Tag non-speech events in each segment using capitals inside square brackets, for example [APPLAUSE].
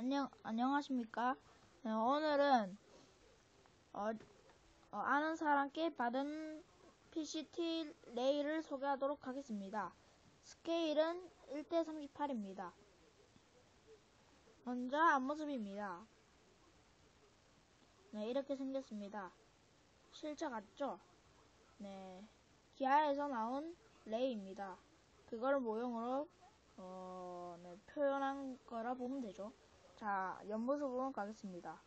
안녕, 안녕하십니까. 네, 오늘은, 어, 어, 아는 사람께 받은 PCT 레이를 소개하도록 하겠습니다. 스케일은 1대38입니다. 먼저 앞모습입니다. 네, 이렇게 생겼습니다. 실제 같죠? 네, 기아에서 나온 레이입니다. 그걸 모형으로 어, 네, 표현한 거라 보면 되죠. 자, 옆모습으로 가겠습니다.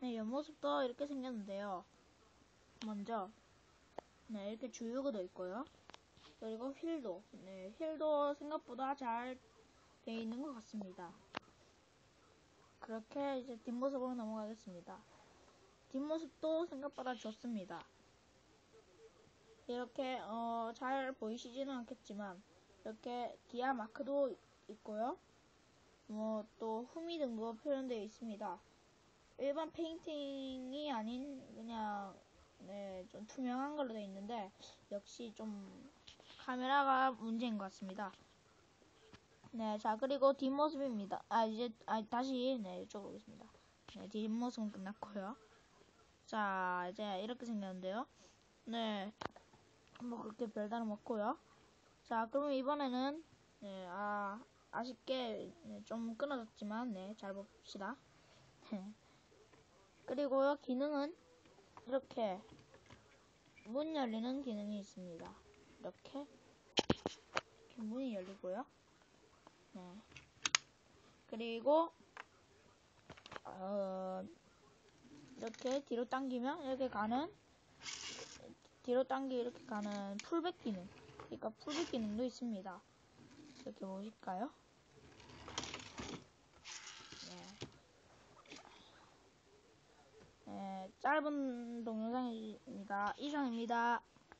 네, 옆모습도 이렇게 생겼는데요. 먼저, 네, 이렇게 주유구도 있고요. 그리고 휠도, 네, 휠도 생각보다 잘 되어 있는 것 같습니다. 그렇게 이제 뒷모습으로 넘어가겠습니다. 뒷모습도 생각보다 좋습니다. 이렇게 어, 잘 보이시지는 않겠지만 이렇게 기아 마크도 있고요. 뭐 또 후미 등도 표현되어 있습니다. 일반 페인팅이 아닌 그냥 네, 좀 투명한 걸로 되어 있는데 역시 좀 카메라가 문제인 것 같습니다. 네, 자 그리고 뒷모습입니다. 아 이제 아 다시 네 이쪽으로 오겠습니다. 네, 뒷모습은 끝났고요. 자 이제 이렇게 생겼는데요. 네, 뭐 그렇게 별다름 없고요. 자, 그럼 이번에는 네, 아 아쉽게 네, 좀 끊어졌지만 네, 잘 봅시다. [LAUGHS] 그리고요 기능은 이렇게 문 열리는 기능이 있습니다. 이렇게, 이렇게 문이 열리고요. 네. 그리고 어, 이렇게 뒤로 당기면 이렇게 가는 뒤로 당기 이렇게 가는 풀백 기능. 그러니까 풀백 기능도 있습니다. 이렇게 보실까요? 네. 네, 짧은 동영상입니다. 이상입니다.